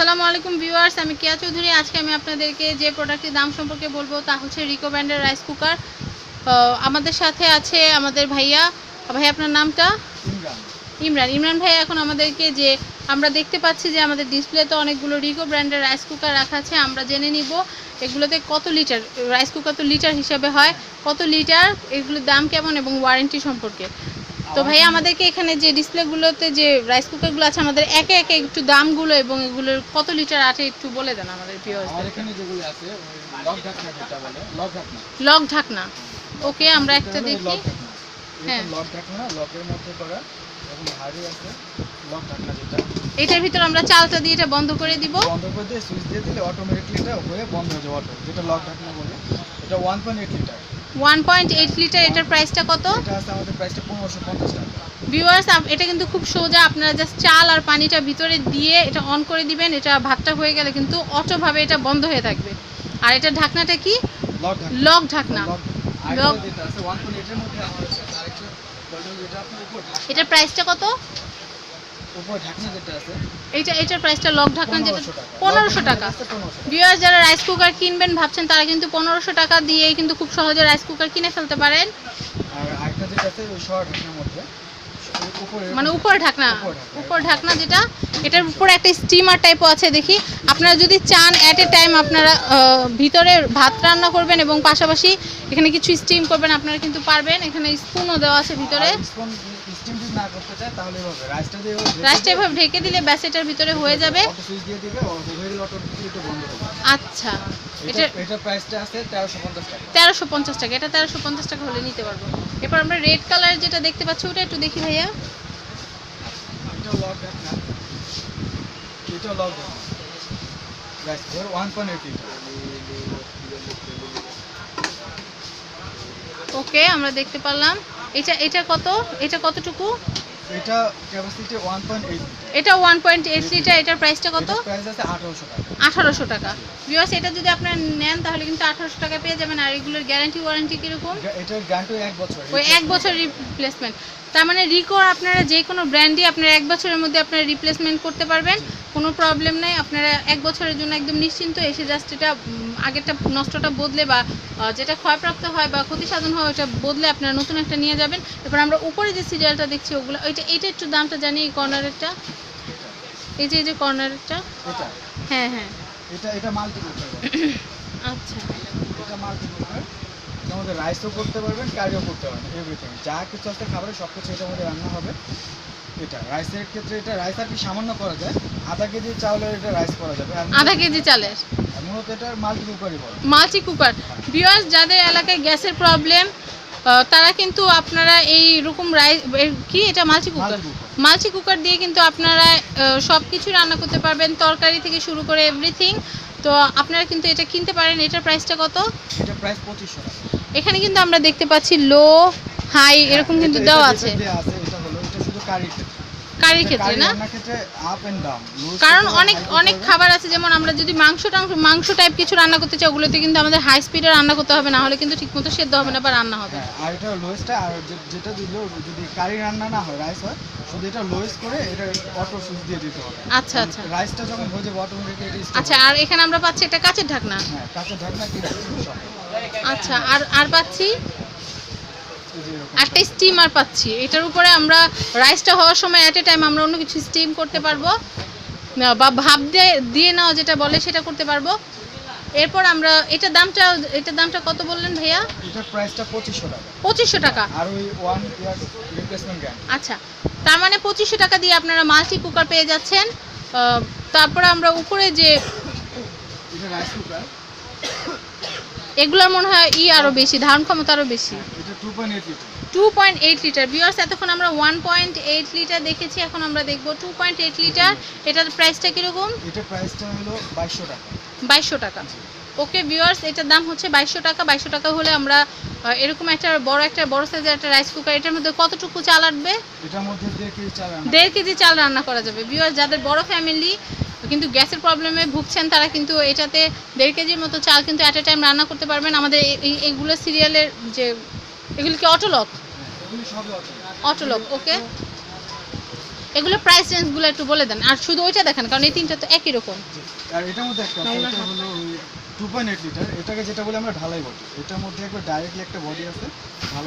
আসসালামু আলাইকুম ভিউয়ার্স আমি কেয়া চৌধুরী। আজকে আমি আপনাদেরকে যে প্রোডাক্টের দাম সম্পর্কে বলব তা হচ্ছে রিকো ব্র্যান্ডের রাইস কুকার আমাদের সাথে আছে আমাদের ভাইয়া। ভাই আপনার নামটা? ইমরান। ইমরান। ভাই এখন আমাদেরকে যে আমরা দেখতে পাচ্ছি যে আমাদের ডিসপ্লেতে অনেকগুলো রিকো ব্র্যান্ডের রাইস কুকার রাখা আছে আমরা জেনে নিব এগুলোতে কত লিটার রাইস কুকার তো লিটার হিসাবে হয় কত লিটার এগুলোর দাম কেমন এবং ওয়ারেন্টি সম্পর্কে। তো ভাই আমাদেরকে এখানে যে ডিসপ্লেগুলোতে যে রাইস কুকারগুলো আছে আমাদের একে একে একটু দামগুলো এবং এগুলোর কত লিটার আছে একটু বলে দেন আমাদের লক ঢাকনা ওকে আমরা একটা দেখি। হ্যাঁ। লক ঢাকনা লকের মধ্যে করা এবং হাড়ি আছে লক ঢাকনা যেটা। এটার ভিতর আমরা চালটা দিয়ে এটা বন্ধ করে দিব। বন্ধ করে দিয়ে সুইচ দিয়ে দিলে অটোমেটিকলি এটা হয়ে বন্ধ হয়ে যাবে অটো যেটা লক ঢাকনা বলে এটা one point eight litre one point eight litre এটার প্রাইসটা কত? ভিউয়ার্স এটা কিন্তু খুব সোজা আপনারা জাস্ট চাল আর পানিটা ভিতরে দিয়ে এটা অন করে দিবেন এটা ভাতটা হয়ে গেলে কিন্তু অটোভাবে এটা বন্ধ হয়ে থাকবে। আর এটা ঢাকনাটা কি? লক ঢাকনা। লক এটার প্রাইসটা কত? উপর ঢাকনা যেটা আছে এইটা এটার প্রাইসটা লক ঢাকনা যেটা 1500 টাকা। ভিউয়ার্স যারা রাইস কুকার কিনবেন ভাবছেন তারা কিন্তু টাকা কিন্তু খুব সহজে রাইস কুকার কিনে ফেলতে পারেন। আর আরেকটা যেটা আছে ওই শর্ট ঢাকনার মধ্যে। মানে উপর ঢাকনা। উপর ঢাকনা। যেটা এটার উপরে একটা স্টিমার টাইপও আছে দেখি। আপনারা যদি চান অ্যাট এ টাইম আপনারা ভিতরে ভাত রান্না করবেন এবং পাশাপাশি এখানে কিছু স্টিম করবেন আপনারা কিন্তু পারবেন। এখানে স্পুনও দেওয়া আছে ভিতরে। না করতে চায় তাহলে এভাবে রাইসটা দিয়ে রাইসটা এভাবে ঢেকে দিলে ব্যাস এটার ভিতরে হয়ে যাবে। অটো সুইচ দিয়ে দিবে ও গেলে অটোমেটিকলি বন্ধ হবে আচ্ছা। এটা প্রাইসটা আছে 1350 টাকা। তেরোশো পঞ্চাশ টাকা। এটা তেরোশো পঞ্চাশ টাকা হলে নিতে পারব। এরপর আমরা রেড কালার যেটা দেখতে পাচ্ছি ওটা একটু দেখি ভাইয়া। এটা লক ঢাকনা এটা লক ঢাকনা রাইস ধর 1.8 লিটার ওকে আমরা দেখতে পারলাম। এটা এটা কত? এটা কতটুকু? এটা ক্যাপাসিটি 1.8 লিটার এটা ওয়ান পয়েন্ট এইট লিটার এটার প্রাইসটা কত? প্রাইস টাকা। আঠারোশো টাকা। বিকজ এটা যদি আপনারা নেন তাহলে কিন্তু আঠারোশো টাকা পেয়ে যাবেন। আর এগুলোর গ্যারান্টি ওয়ারেন্টি কীরকম? এটা- এটার গ্যারান্টি এক বছর। ওই এক বছর রিপ্লেসমেন্ট তার মানে রিকোর আপনারা যে কোনো ব্র্যান্ডই আপনারা এক বছরের মধ্যে আপনারা রিপ্লেসমেন্ট করতে পারবেন। কোনো প্রবলেম নেই। আপনারা এক বছরের জন্য একদম নিশ্চিন্ত এসে জাস্ট এটা আগেরটা নষ্টটা বদলে বা যেটা ক্ষয়প্রাপ্ত হয় বা ক্ষতি সাধন হয় ওটা বদলে আপনারা নতুন একটা নিয়ে যাবেন। এরপর আমরা উপরে যে সিরিয়ালটা দেখছি ওগুলো ওইটা এইটা একটু দামটা জানি এই কর্নারেরটা এই যে এই যে কর্নারটা? এটা? হ্যাঁ হ্যাঁ। এটা এটা মাল্টি আচ্ছা। এটা মাল্টি এটার রাইসও করতে পারবেন কারিও করতে পারবেন এভরিথিং যা কিছু আছে খাবারের সব কিছু এটার মধ্যে রান্না হবে। এটা রাইসের ক্ষেত্রে এটা রাইস আর কি সামান্য করা যায়। আধা কেজি চাউলের এটা রাইস করা যাবে। আধা কেজি চালের? মূলত এটা মাল্টি কুকারই বলে। মাল্টি কুকার ভিউয়ার্স যাদের এলাকায় গ্যাসের প্রবলেম তারা কিন্তু আপনারা এই রকম রাইস কি? এটা মাল্টি কুকার। মাল্টি কুকার দিয়ে কিন্তু আপনারা সব কিছু রান্না করতে পারবেন। তরকারি থেকে শুরু করে এভরিথিং তো আপনারা কিন্তু এটা কিনতে পারেন। এটার প্রাইসটা কত? এটা প্রাইস এখানে কিন্তু আমরা দেখতে পাচ্ছি লো হাই এরকম হ্যাঁ, কিন্তু দেওয়া আছে। এটা হলো এটা শুধু ক্ষেত্রে কারির ক্ষেত্রে না? কারণ অনেক অনেক খাবার আছে যেমন আমরা যদি মাংস টাংস মাংস টাইপ কিছু রান্না করতে চাই ওগুলোতে কিন্তু আমাদের হাই স্পিডে রান্না করতে হবে না হলে কিন্তু ঠিকমতো সেদ্ধ হবে না বা রান্না হবে। হ্যাঁ আর এটা লোয়েস্টটা আর যেটা যদি কারি রান্না না হয় রাইস হয় শুধু এটা লোয়েস্ট করে এটা অটো সুইচ দিয়ে দিতে হবে। আচ্ছা আচ্ছা। রাইসটা যখন হয়ে যাবে অটোমেটিক এটা আচ্ছা আর এখানে আমরা পাচ্ছি একটা কাচের ঢাকনা। হ্যাঁ ঢাকনা কি? আচ্ছা আর আর পাচ্ছি। একটা স্টিমার পাচ্ছি। এটার উপরে আমরা রাইসটা হওয়ার সময় অ্যাট এ টাইম আমরা অন্য কিছু স্টিম করতে পারব। বা ভাপ দিয়ে দিয়ে নেওয়া যেটা বলে সেটা করতে পারব। এরপর আমরা এটা দামটা এটার দামটা কত বললেন ভাইয়া? এটার প্রাইসটা পঁচিশশো টাকা। পঁচিশশো টাকা। আর ওই ওয়ান ইয়ার রিপ্লেসমেন্ট গ্যারান্টি আচ্ছা। তার মানে পঁচিশশো টাকা দিয়ে আপনারা মাল্টি কুকার পেয়ে যাচ্ছেন। তারপরে আমরা উপরে যে এটা রাইস কুকার এগুলোর মনে হয় ই আরও বেশি ধারণ ক্ষমতা আরও বেশি। এটা two point eight litre viewers এতক্ষণ আমরা ওয়ান পয়েন্ট এইট লিটার দেখেছি এখন আমরা দেখব টু পয়েন্ট এইট লিটার এটার প্রাইসটা কীরকম? এটার প্রাইসটা হলো বাইশশো টাকা। বাইশশো টাকা। ওকে ভিউয়ার্স এটার দাম হচ্ছে বাইশশো টাকা। বাইশশো টাকা হলে আমরা এরকম একটা বড় একটা বড় সাইজের একটা রাইস কুকার এটার মধ্যে কতটুকু চাল আটবে? এটার মধ্যে দিয়ে কেজি চাল রান্না দেড় কেজি চাল রান্না করা যাবে। ভিউয়ার্স যাদের বড় ফ্যামিলি কিন্তু গ্যাসের প্রবলেমে ভুগছেন তারা কিন্তু এটাতে দেড় কেজির মতো চাল কিন্তু অ্যাট এ টাইম রান্না করতে পারবেন। আমাদের এই- এই- এইগুলো সিরিয়ালের যে এগুলো কি অটোলক অটোলক ওকে এগুলো প্রাইস রেঞ্জগুলো একটু বলে দেন। আর শুধু ওইটা দেখেন কারণ এই তিনটা তো একই রকম। আর এটার মধ্যে একটা এটা হলো টু পয়েন্ট এইট লিটার এটাকে যেটা বলে আমরা ঢালাই বডি এটার মধ্যে একবার ডাইরেক্টলি একটা বডি আছে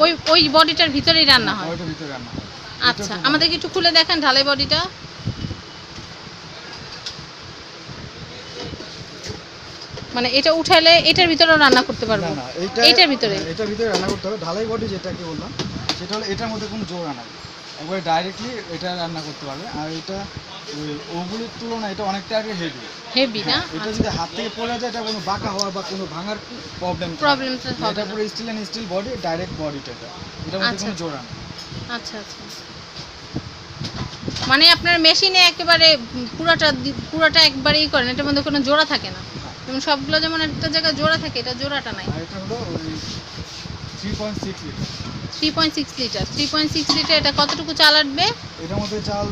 ওই ওই বডিটার ভিতরেই রান্না হয়। ওইটার ভিতরে রান্না হয়। আচ্ছা আমাদেরকে একটু খুলে দেখেন ঢালাই বডিটা মানে এটা উঠালে এটার ভিতরেও রান্না করতে পারব। না এইটার ভিতরে? হ্যাঁ, এটার ভিতরে রান্না করতে হবে। ঢালাই বডি যেটাকে বললাম সেটা হলো এটার মধ্যে কোনো জোড়া নাই। একবারে ডাইরেক্টলি এটা রান্না করতে পারবে। আর এটা ওগুলোর তুলনায় এটা অনেকটা আগে হেভি হেভি না? এটা যদি হাত থেকে পড়ে যায় এটা কোনো বাঁকা হওয়ার বা কোনো ভাঙার প্রবলেম প্রবলেমটা হবে এটা পুরো steel and steel body direct বডিটা এটা। এটার মধ্যে আচ্ছা। কোনো জোড়া নেই। আচ্ছা আচ্ছা। মানে আপনার মেশিনে একেবারে পুরোটা পুরোটা একবারেই করেন এটার মধ্যে কোনো জোড়া থাকে না? যেমন সবগুলো যেমন একটা জায়গায় জোড়া থাকে এটা জোড়াটা নাই। আর এটা হলো ওই three point six litre three point six litre three point six litre এটা কতটুকু চাল আটবে? এটার মধ্যে চাল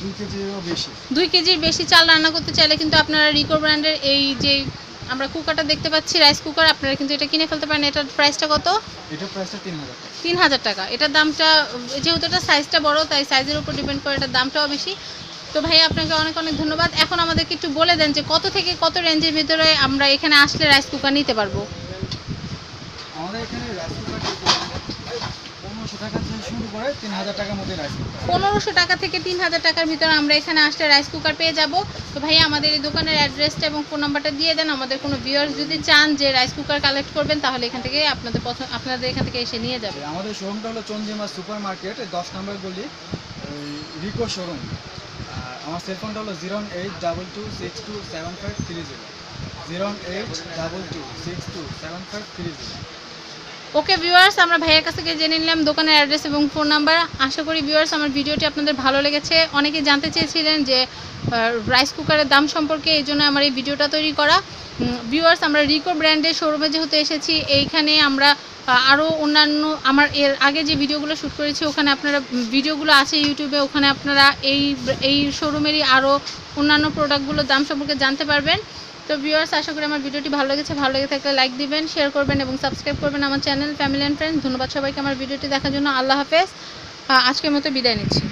দুই কেজিরও বেশি। দুই কেজির বেশি চাল রান্না করতে চাইলে কিন্তু আপনারা রিকো ব্র্যান্ডের এই যে আমরা কুকারটা দেখতে পাচ্ছি রাইস কুকার আপনারা কিন্তু এটা কিনে ফেলতে পারেন। এটার প্রাইসটা কত? এটার প্রাইসটা তিন হাজার টাকা। তিন হাজার টাকা। এটার দামটা যেহেতু এটা সাইজটা বড় তাই সাইজের উপর ডিপেন্ড করে এটার দামটাও বেশি। তো ভাই আপনাকে অনেক অনেক ধন্যবাদ। এখন আমাদেরকে একটু বলে দেন যে কত থেকে কত রেঞ্জের ভিতরে আমরা এখানে আসলে রাইস কুকার নিতে পারব? আমাদের এখানে রাইস পনেরোশো টাকা থেকে তিন হাজার টাকার মধ্যে রাইস কুকার। পনেরোশো টাকা থেকে তিন হাজার টাকার ভিতরে আমরা এখানে আসলে রাইস কুকার পেয়ে যাব। তো ভাই আমাদের এই দোকানের অ্যাড্রেসটা এবং ফোন নাম্বারটা দিয়ে দেন। আমাদের কোনো ভিউয়ার্স যদি চান যে রাইস কুকার কালেক্ট করবেন তাহলে এখান থেকে আপনাদের পছন্দ আপনাদের এখান থেকে এসে নিয়ে যাবে। আমাদের শোরুমটা হলো চন্দ্রিমা সুপার মার্কেট দশ নম্বর গলি রিকো শোরুম আমার সেলফোনটা হলো zero eight double two six two seven five three zero zero eight double two six two seven five three zero okay viewers আমরা ভাইয়ের কাছ থেকে জেনে নিলাম দোকানের অ্যাড্রেস এবং ফোন নাম্বার আশা করি ভিউয়ার্স আমার ভিডিওটি আপনাদের ভালো লেগেছে। অনেকে জানতে চেয়েছিলেন যে রাইস কুকারের দাম সম্পর্কে, এই জন্য আমার এই ভিডিওটা তৈরি করা। ভিউয়ার্স আমরা রিকো ব্র্যান্ডের শোরুমে যেহেতু এসেছি, এইখানে আমরা আরও অন্যান্য আমার এর আগে যে ভিডিওগুলো শ্যুট করেছি, ওখানে আপনারা ভিডিওগুলো আছে ইউটিউবে, ওখানে আপনারা এই এই শোরুমেরই আরও অন্যান্য প্রোডাক্টগুলোর দাম সম্পর্কে জানতে পারবেন। তো ভিউয়ার্স আশা করি আমার ভিডিওটি ভালো লেগেছে। ভালো লেগে থাকলে লাইক দিবেন শেয়ার করবেন এবং সাবস্ক্রাইব করবেন আমার চ্যানেল ফ্যামিলি অ্যান্ড ফ্রেন্ডস ধন্যবাদ সবাইকে আমার ভিডিওটি দেখার জন্য। আল্লাহ হাফেজ। আজকের মতো বিদায় নিচ্ছি।